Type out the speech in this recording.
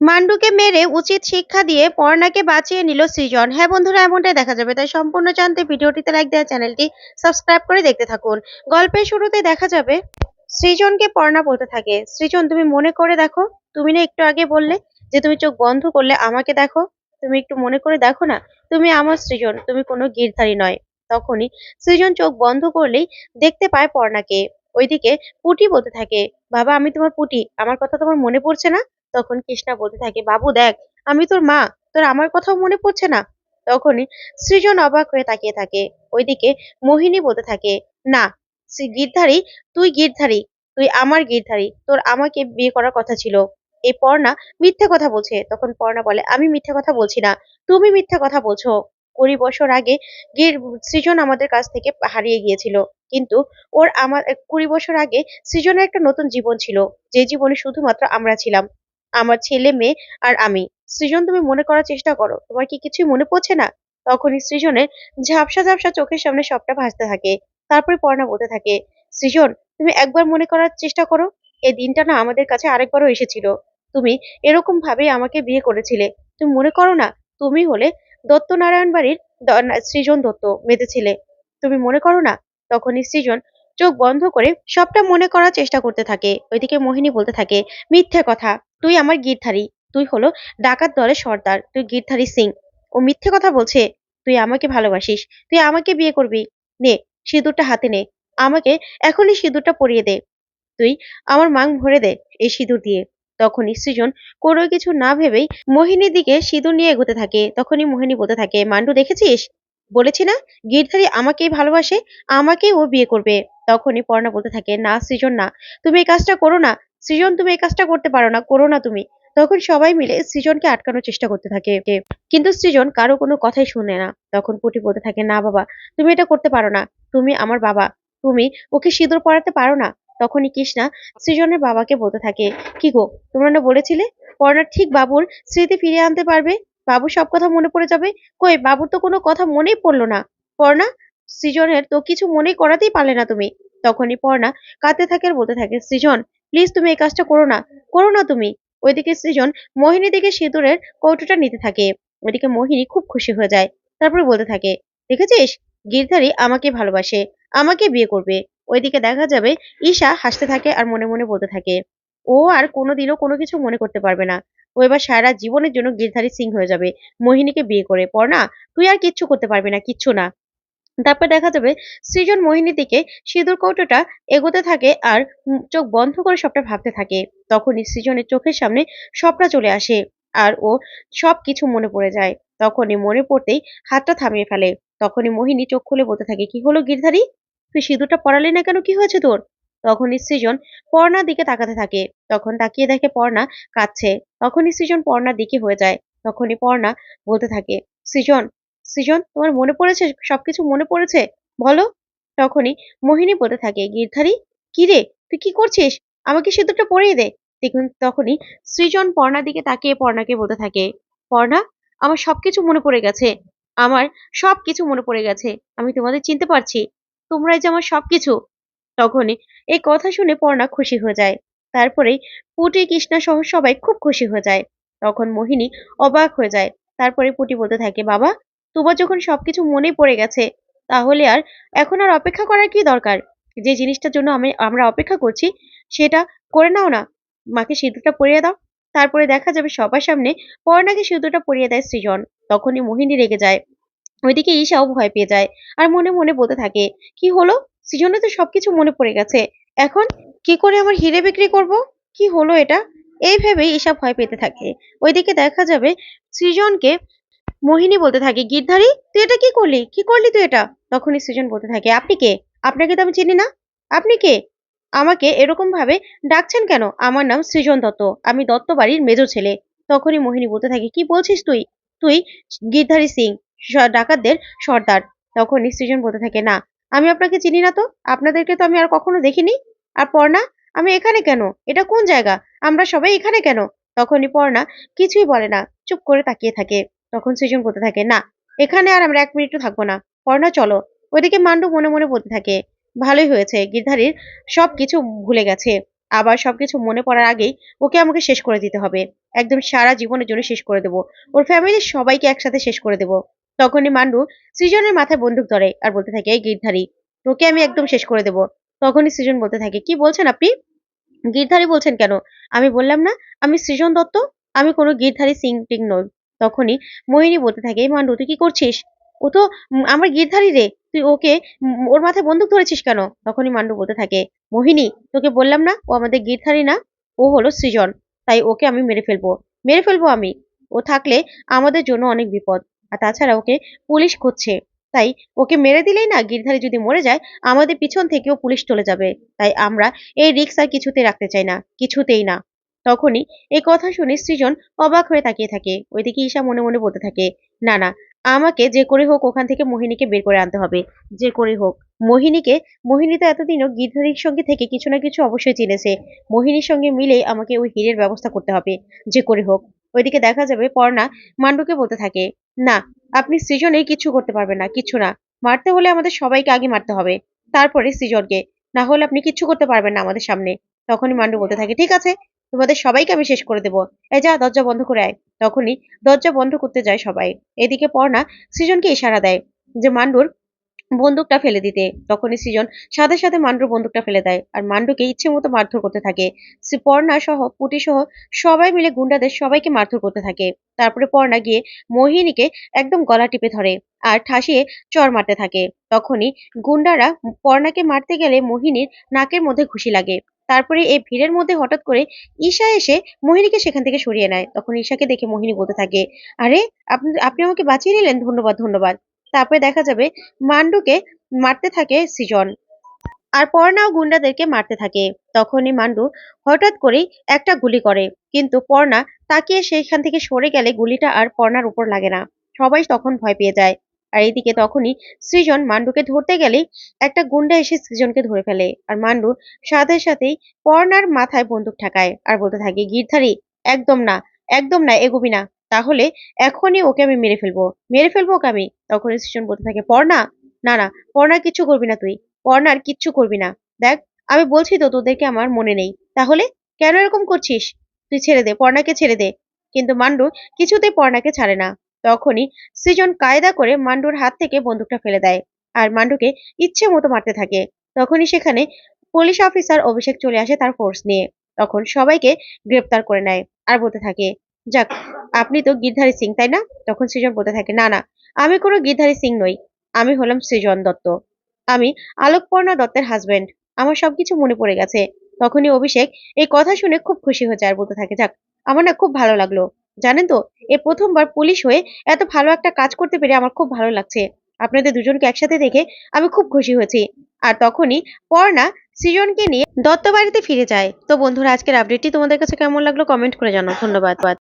মান্ডুকে মেরে উচিত শিক্ষা দিয়ে পর্ণাকে বাঁচিয়ে নিল সৃজন। হ্যাঁ বন্ধুরা, এমনটাই দেখা যাবে। তাই সম্পূর্ণ জানতে ভিডিওটিতে লাইক দেওয়া চ্যানেলটি সাবস্ক্রাইব করে দেখতে থাকুন। গল্পের শুরুতে দেখা যাবে, সৃজনকে পর্ণা বলতে থাকে, সৃজন, তুমি মনে করে দেখো? তুমি না একটু আগে বললে যে তুমি চোখ বন্ধ করলে আমাকে দেখো? তুমি একটু মনে করে দেখো না? তুমি আমার সৃজন, তুমি কোনো গিরধারী নয়। তখনই সৃজন চোখ বন্ধ করলেই দেখতে পায় পর্ণাকে। ওইদিকে পুটি বলতে থাকে, বাবা, আমি তোমার পুটি, আমার কথা তোমার মনে পড়ছে না? তখন কৃষ্ণা বলতে থাকে, বাবু দেখ, আমি তোর মা, তোর আমার কথাও মনে পড়ছে না? তখনই সৃজন অবাক হয়ে তাকিয়ে থাকে। ওইদিকে মোহিনী বলতে থাকে, না গিরধারী, তুই গিরধারী, তুই আমার গিরধারী, তোর আমাকে বিয়ে করার কথা ছিল। এই পর্ণা মিথ্যা কথা বলছে। তখন পর্ণা বলে, আমি মিথ্যা কথা বলছি না, তুমি মিথ্যা কথা বলছো। কুড়ি বছর আগে গির, সৃজন আমাদের কাছ থেকে হারিয়ে গিয়েছিল। কিন্তু ওর আমার কুড়ি বছর আগে সৃজনের একটা নতুন জীবন ছিল, যে জীবনে শুধুমাত্র আমরা ছিলাম। আমার ছেলে মেয়ে আর আমি। সৃজন, তুমি মনে করার চেষ্টা করো, তোমার কি কিছুই মনে পড়ছে না? তখনই সৃজনের ঝাপসা ঝাপসা চোখের সামনে সবটা ভাসতে থাকে, তারপরে পর্ণা বলতে থাকে, সৃজন, তুমি একবার মনে করার চেষ্টা করো, এই দিনটা না আমাদের কাছে আরেকবারও এসেছিল। তুমি এরকম ভাবে আমাকে বিয়ে করেছিলে। তুমি মনে করো না, তুমি হলে দত্ত নারায়ণ বাড়ির সৃজন দত্ত মেতে তুমি মনে করো না? তখনই সৃজন চোখ বন্ধ করে সবটা মনে করার চেষ্টা করতে থাকে। ওইদিকে মোহিনী বলতে থাকে, মিথ্যে কথা। তুই আমার গিরধারী, তুই হলো ডাকাত দলের সর্দার, তুই গিরধারী সিং। ও মিথ্যে কথা বলছে, তুই আমাকে ভালোবাসিস, তুই আমাকে বিয়ে করবি। নে, সিঁদুরটা হাতে নে, আমাকে এখনই সিঁদুরটা পরিয়ে দে। তুই আমার মাং ভরে দে এই সিঁদুর দিয়ে। তখনই সৃজন কোনো কিছু না ভেবেই মোহিনীর দিকে সিঁদুর নিয়ে এগোতে থাকে। তখনই মোহিনী বলতে থাকে, মান্ডু, দেখেছিস? বলেছি না? গিরধারী আমাকেই ভালোবাসে, আমাকেই ও বিয়ে করবে। তখনই পর্ণা বলতে থাকে, না সৃজন, না। তুমি এই কাজটা করো না সৃজন, তুমি এই কাজটা করতে পারো না, করো না তুমি। তখন সবাই মিলে সৃজনকে আটকানোর চেষ্টা করতে থাকে। কিন্তু সৃজন কারও কোনো কথাই শুনে না। তখন পুটি বলতে থাকে, না বাবা, তুমি এটা করতে পারো না। তুমি আমার বাবা। তুমি ওকে সিঁদুর পড়াতে পারো না? তখনই কৃষ্ণা সৃজনের বাবাকে বলতে থাকে, কি গো, তোমরা না বলেছিলে? পর্ণা ঠিক বাবুর স্মৃতি ফিরিয়ে আনতে পারবে? বাবুর সব কথা মনে পড়ে যাবে? কই, বাবুর তো কোনো কথা মনেই পড়ল না। পর্ণা সৃজনের তো কিছু মনে করাতেই পারলে না তুমি। তখনই পর্ণা কাঁদতে থাকে বলতে থাকে, সৃজন প্লিজ তুমি এই কাজটা করো না। করো না তুমি। ওইদিকে সৃজন মোহিনী দিকে সিঁদুরের কৌটোটা নিতে থাকে। ওইদিকে মোহিনী খুব খুশি হয়ে যায়। তারপরে বলতে থাকে, দেখেছিস? গিরধারী আমাকে ভালোবাসে, আমাকে বিয়ে করবে। ওইদিকে দেখা যাবে ঈশা হাসতে থাকে আর মনে মনে বলতে থাকে, ও আর কোনোদিনও কোনো কিছু মনে করতে পারবে না। ও এবার সারা জীবনের জন্য গিরধারী সিং হয়ে যাবে। মোহিনীকে বিয়ে করে। পর না তুই আর কিচ্ছু করতে পারবি না, কিচ্ছু না। তারপর দেখা যাবে সৃজন মোহিনীর দিকে সিঁদুর কৌটোটা এগোতে থাকে আর চোখ বন্ধ করে সবটা ভাবতে থাকে। তখনই সৃজনের চোখের সামনে সবটা চলে আসে আর ও সব কিছু মনে পড়ে যায়। তখনই মনে পড়তেই হাতটা থামিয়ে ফেলে। তখনই মোহিনী চোখ খুলে বলতে থাকে, কি হলো গিরধারী? তুই সিঁদুরটা পরালি না কেন? কি হয়েছে তোর? তখনই সৃজন পর্ণার দিকে তাকাতে থাকে। তখন তাকিয়ে দেখে পর্ণা কাঁদছে। তখনই সৃজন পর্ণার দিকে হয়ে যায়। তখনই পর্ণা বলতে থাকে, সৃজন সৃজন, তোমার মনে পড়েছে? সবকিছু মনে পড়েছে? বলো। তখনই মোহিনী বলতে থাকে, গিরধারী, কি রে? তুই কি করছিস? আমাকে সিঁদুরটা পরিয়ে দে। দেখুন, তখনই সৃজন পর্ণার দিকে তাকিয়ে পর্ণাকে বলতে থাকে, পর্ণা, আমার সবকিছু মনে পড়ে গেছে। আমার সবকিছু মনে পড়ে গেছে। আমি তোমাদের চিনতে পারছি। তোমরাই যে আমার সবকিছু। তখনই এই কথা শুনে পর্ণা খুশি হয়ে যায়। তারপরেই পুটি, কৃষ্ণা সহ সবাই খুব খুশি হয়ে যায়। তখন মোহিনী অবাক হয়ে যায়। তারপরে পুটি বলতে থাকে, বাবা তোমার যখন সবকিছু মনে পড়ে গেছে, তাহলে আর এখন আর অপেক্ষা করার কি দরকার? যে জিনিসটার জন্য আমি, আমরা অপেক্ষা করছি, সেটা করে নাও না। মাকে সিঁদুরটা পরিয়ে দাও। তারপরে দেখা যাবে সবার সামনে পর্ণাকে সিঁদুরটা পরিয়ে দেয় সৃজন। তখনই মোহিনী রেগে যায়। ওইদিকে ঈশাও ভয় পেয়ে যায় আর মনে মনে বলতে থাকে, কি হলো? সৃজনের তো সবকিছু মনে পড়ে গেছে। এখন কি করে আমার হিরে বিক্রি করব? কি হলো এটা? এই ভেবেই ঈশা ভয় পেতে থাকে। ওইদিকে দেখা যাবে সৃজনকে মোহিনী বলতে থাকে গিরধারী তুই এটা কি করলি? কি করলি তুই এটা? তখনই সৃজন বলতে থাকে, আপনি কে? আপনাকে তো আমি চিনি না। আপনি কে? আমাকে এরকম ভাবে ডাকছেন কেন? আমার নাম সৃজন দত্ত। আমি দত্ত বাড়ির মেজো ছেলে। তখনই মোহিনী বলতে থাকে, কি বলছিস তুই? তুই গিরধারী সিং, ডাকাতদের সর্দার। তখনই সৃজন বলতে থাকে, না, আমি আপনাকে চিনি না তো। আপনাদেরকে তো আমি আর কখনো দেখিনি। আর পর্ণা, আমি এখানে কেন? এটা কোন জায়গা? আমরা সবাই এখানে কেন? তখনই পর্ণা কিছুই বলে না, চুপ করে তাকিয়ে থাকে। তখন সৃজন বলতে থাকে, না, এখানে আর আমরা এক মিনিটও থাকব না। পর্ণা চলো। ওইদিকে মান্ডু মনে মনে বলতে থাকে, ভালোই হয়েছে গিরধারীর সব কিছু ভুলে গেছে। আবার সবকিছু মনে পড়ার আগেই ওকে আমাকে শেষ করে দিতে হবে। একদম সারা জীবনের জন্য শেষ করে দেবো। ওর ফ্যামিলির সবাইকে একসাথে শেষ করে দেবো। তখনই মান্ডু সৃজনের মাথায় বন্দুক ধরে আর বলতে থাকে, এই গিরধারী তোকে আমি একদম শেষ করে দেবো। তখনই সৃজন বলতে থাকে, কি বলছেন আপনি? গিরধারী বলছেন, কেন? আমি বললাম না, আমি সৃজন দত্ত, আমি কোনো গিরধারী সিং টিং নই। তখনই মোহিনী বলতে থাকে, এই মান্ডু, তুই কি করছিস? ও তো আমার গিরধারী রে। তুই ওকে ওর মাথায় বন্দুক ধরেছিস কেন? তখনই মান্ডু বলতে থাকে, মোহিনী, তোকে বললাম না, ও আমাদের গিরধারী না, ও হলো সৃজন, তাই ওকে আমি মেরে ফেলব। মেরে ফেলব আমি। ও থাকলে আমাদের জন্য অনেক বিপদ। আর তাছাড়া ওকে পুলিশ খুঁজছে, তাই ওকে মেরে দিলেই না গিরধারী যদি মরে যায়, আমাদের পিছন থেকেও পুলিশ চলে যাবে। তাই আমরা এই রিক্স আর কিছুতে রাখতে চাই না, কিছুতেই না। তখনই এই কথা শুনে সৃজন অবাক হয়ে তাকিয়ে থাকে। ওইদিকে ঈশা মনে মনে বলতে থাকে, না না, আমাকে যে করে হোক ওখান থেকে মোহিনীকে বের করে আনতে হবে। যে করে হোক। মোহিনীকে, মোহিনী তো এতদিনও গিরধারীর সঙ্গে থেকে কিছু না কিছু অবশ্যই চিনেছে। মোহিনীর সঙ্গে মিলে আমাকে ওই হীরের ব্যবস্থা করতে হবে, যে করে হোক। ওইদিকে দেখা যাবে পর্ণা মান্ডুকে বলতে থাকে, না, আপনি সৃজনে কিছু করতে পারবেন না, কিছু না। মারতে হলে আমাদের সবাইকে আগে মারতে হবে। তারপরে সৃজনকে। না হলে আপনি কিচ্ছু করতে পারবেন না আমাদের সামনে। তখনই মান্ডু বলতে থাকে, ঠিক আছে তোমাদের সবাইকে আমি শেষ করে দেবো। এই যা, দরজা বন্ধ করে আয়। তখনই দরজা বন্ধ করতে যায় সবাই। এদিকে পর্ণা সৃজনকে ইশারা দেয় যে, মান্ডুর বন্দুকটা ফেলে দিতে। তখনই সৃজন সাথে সাথে মান্ডুর বন্দুকটা ফেলে দেয় আর মান্ডুকে ইচ্ছে মতো মারধর করতে থাকে। পর্ণা সহ পুটি সহ সবাই মিলে গুন্ডাদের সবাইকে মারধর করতে থাকে। তারপরে পর্ণা গিয়ে মোহিনীকে একদম গলা টিপে ধরে আর ঠাসিয়ে চর মারতে থাকে। তখনই গুন্ডারা পর্ণাকে মারতে গেলে মোহিনীর নাকের মধ্যে ঘুষি লাগে। তারপরে এই ভিড়ের মধ্যে হঠাৎ করে ঈশা এসে মোহিনীকে সেখান থেকে সরিয়ে নেয়। তখন ঈশাকে দেখে মোহিনী বলতে থাকে, আরে, আপনি আপনি আমাকে বাঁচিয়ে নিলেন, ধন্যবাদ ধন্যবাদ। তারপরে দেখা যাবে মান্ডুকে মারতে থাকে সৃজন আর পর্ণাও গুন্ডাদেরকে মারতে থাকে। তখনই মান্ডু হঠাৎ করেই একটা গুলি করে, কিন্তু পর্ণা তাকিয়ে সেইখান থেকে সরে গেলে গুলিটা আর পর্ণার উপর লাগে না। সবাই তখন ভয় পেয়ে যায়। আর এইদিকে তখনই সৃজন মান্ডুকে ধরতে গেলেই একটা গুন্ডা এসে সৃজনকে ধরে ফেলে। আর মান্ডু সাথে সাথেই পর্ণার মাথায় বন্দুক ঠেকায় আর বলতে থাকে, গিরধারী, একদম না একদম না, এগোবি না। তাহলে এখনই ওকে আমি মেরে ফেলব। মেরে ফেলব ওকে আমি? তখনই সৃজন বলতে থাকে পর্ণা না না পর্ণার কিচ্ছু করবি না তুই। পর্ণার কিচ্ছু করবি না। দেখ, আমি বলছি তো তোদেরকে আমার মনে নেই। তাহলে কেন এরকম করছিস? তুই ছেড়ে দে পর্ণাকে ছেড়ে দে। কিন্তু মান্ডু কিছুতেই পর্ণাকে ছাড়ে না। তখনই সৃজন কায়দা করে মান্ডুর হাত থেকে বন্দুকটা ফেলে দেয় আর মান্ডুকে ইচ্ছে মতো মারতে থাকে। তখনই সেখানে পুলিশ অফিসার অভিষেক চলে আসে তার ফোর্স নিয়ে। তখন সবাইকে গ্রেপ্তার করে নেয় আর বলতে থাকে, যাক, আপনি তো গিরধারী সিং, তাই না? তখন সৃজন বলতে থাকে, না না, আমি কোনো গিরধারী সিং নই, আমি হলাম সৃজন দত্ত। আমি আলোকপর্ণা দত্তের হাজবেন্ড আমার সবকিছু মনে পড়ে গেছে। তখনই অভিষেক এই কথা শুনে খুব খুশি হয়ে যায় আর বলতে থাকে, যাক, আমার না খুব ভালো লাগল। জানেন তো? এ প্রথমবার পুলিশ হয়ে এত ভালো একটা কাজ করতে পেরে আমার খুব ভালো লাগছে। আপনাদের দুজনকে একসাথে দেখে আমি খুব খুশি হয়েছি। আর তখনই পর্ণা সৃজনকে নিয়ে দত্ত বাড়িতে ফিরে যায়। তো বন্ধুরা, আজকের আপডেটটি তোমাদের কাছে কেমন লাগল? কমেন্ট করে জানাও। ধন্যবাদ।